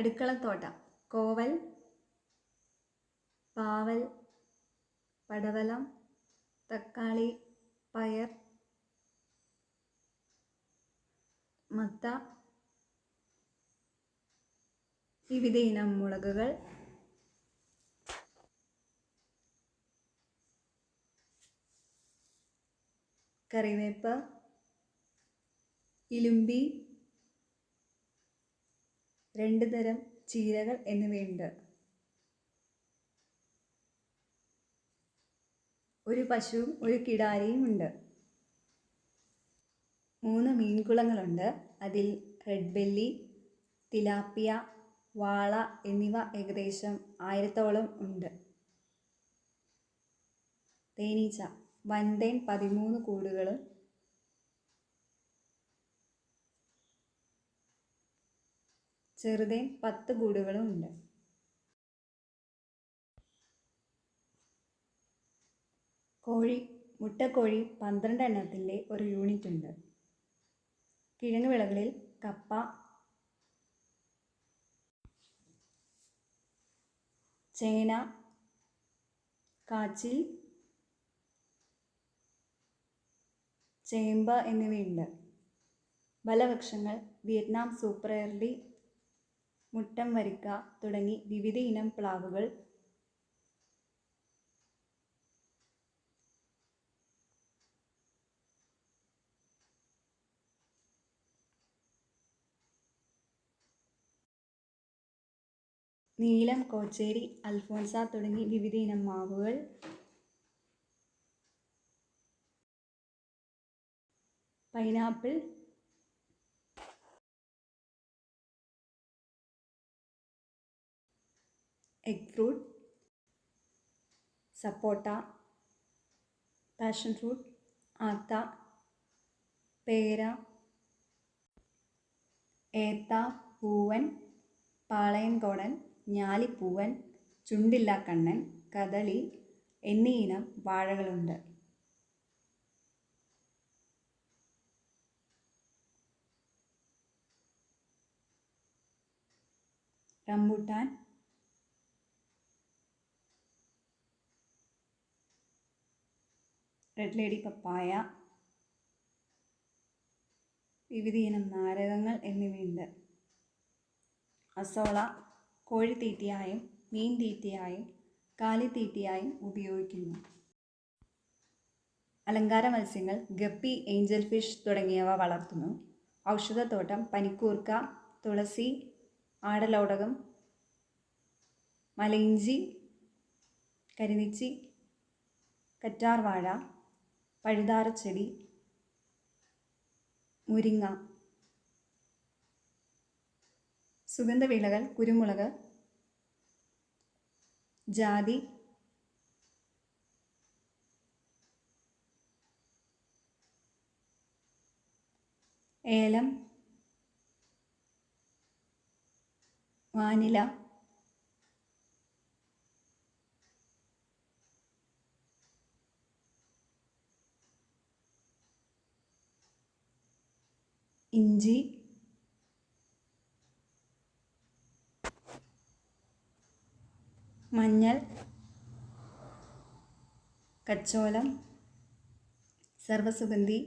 അടുക്കളത്തോട്ടം. കോവൽ പാവൽ പടവലം തക്കാളി പയർ മത്ത വിവിധ ഇനം മുളകുകൾ കറിവേപ്പ് ഇലുമ്പി രണ്ട് തരം ചീരകൾ എന്നിവയുണ്ട്. ഒരു പശുവും ഒരു കിടാരിയും ഉണ്ട്. മൂന്ന് മീൻകുളങ്ങളുണ്ട്. അതിൽ റെഡ് ബെല്ലി തിലാപ്പിയ വാള എന്നിവ ഏകദേശം ആയിരത്തോളം ഉണ്ട്. തേനീച്ച വൻതേൻ പതിമൂന്ന് കൂടുകളും ചെറുതേൻ പത്ത് കൂടുകളും ഉണ്ട്. കോഴി മുട്ടക്കോഴി പന്ത്രണ്ട് എണ്ണത്തിന്റെ ഒരു യൂണിറ്റ് ഉണ്ട്. കിഴങ്ങ് വിളകളിൽ കപ്പ ചേന കാച്ചിൽ ചേമ്പ് എന്നിവയുണ്ട്. ഫലവൃക്ഷങ്ങൾ വിയറ്റ്നാം സൂപ്പർ എയർലി മുട്ടം വരിക്ക തുടങ്ങി വിവിധ ഇനം പ്ലാവുകൾ. നീലം കോച്ചേരി അൽഫോൻസ തുടങ്ങി വിവിധ ഇനം മാവുകൾ. പൈനാപ്പിൾ എഗ് ഫ്രൂട്ട് സപ്പോട്ട പാഷൻ ഫ്രൂട്ട് ആത്ത പേര ഏത്ത പൂവൻ പാളയൻകോടൻ ഞാലിപ്പൂവൻ ചുണ്ടില്ല കണ്ണൻ കദളി എന്നീ ഇനം വാഴകളുണ്ട്. റംബൂട്ടാൻ റെഡ് ലേഡി പപ്പായ വിവിധ ഇനം നാരകങ്ങൾ എന്നിവയുണ്ട്. അസോള കോഴിത്തീറ്റയായും മീൻ തീറ്റയായും കാലിത്തീറ്റയായും ഉപയോഗിക്കുന്നു. അലങ്കാര മത്സ്യങ്ങൾ ഗപ്പി ഏഞ്ചൽ ഫിഷ് തുടങ്ങിയവ വളർത്തുന്നു. ഔഷധത്തോട്ടം പനിക്കൂർക്ക തുളസി ആടലോടകം മലയിഞ്ചി കരിനിച്ചി കറ്റാർവാഴ പഴുതാരച്ചെടി മുരിങ്ങ സുഗന്ധവിളകൾ കുരുമുളക് ജാതി ഏലം വാനില ഇഞ്ചി. മഞ്ഞൾ. കച്ചോലം. സർവസുഗന്ധി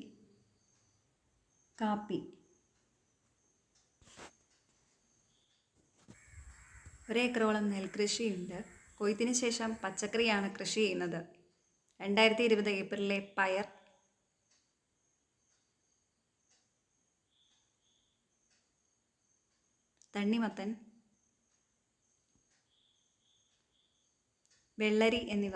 കാപ്പി. ഒരേക്കറോളം നെൽകൃഷിയുണ്ട്. കൊയ്ത്തിന് ശേഷം പച്ചക്കറിയാണ് കൃഷി ചെയ്യുന്നത്. രണ്ടായിരത്തി ഇരുപത് ഏപ്രിലിലെ പയർ തണ്ണിമത്തൻ വെള്ളരി എന്നിവ.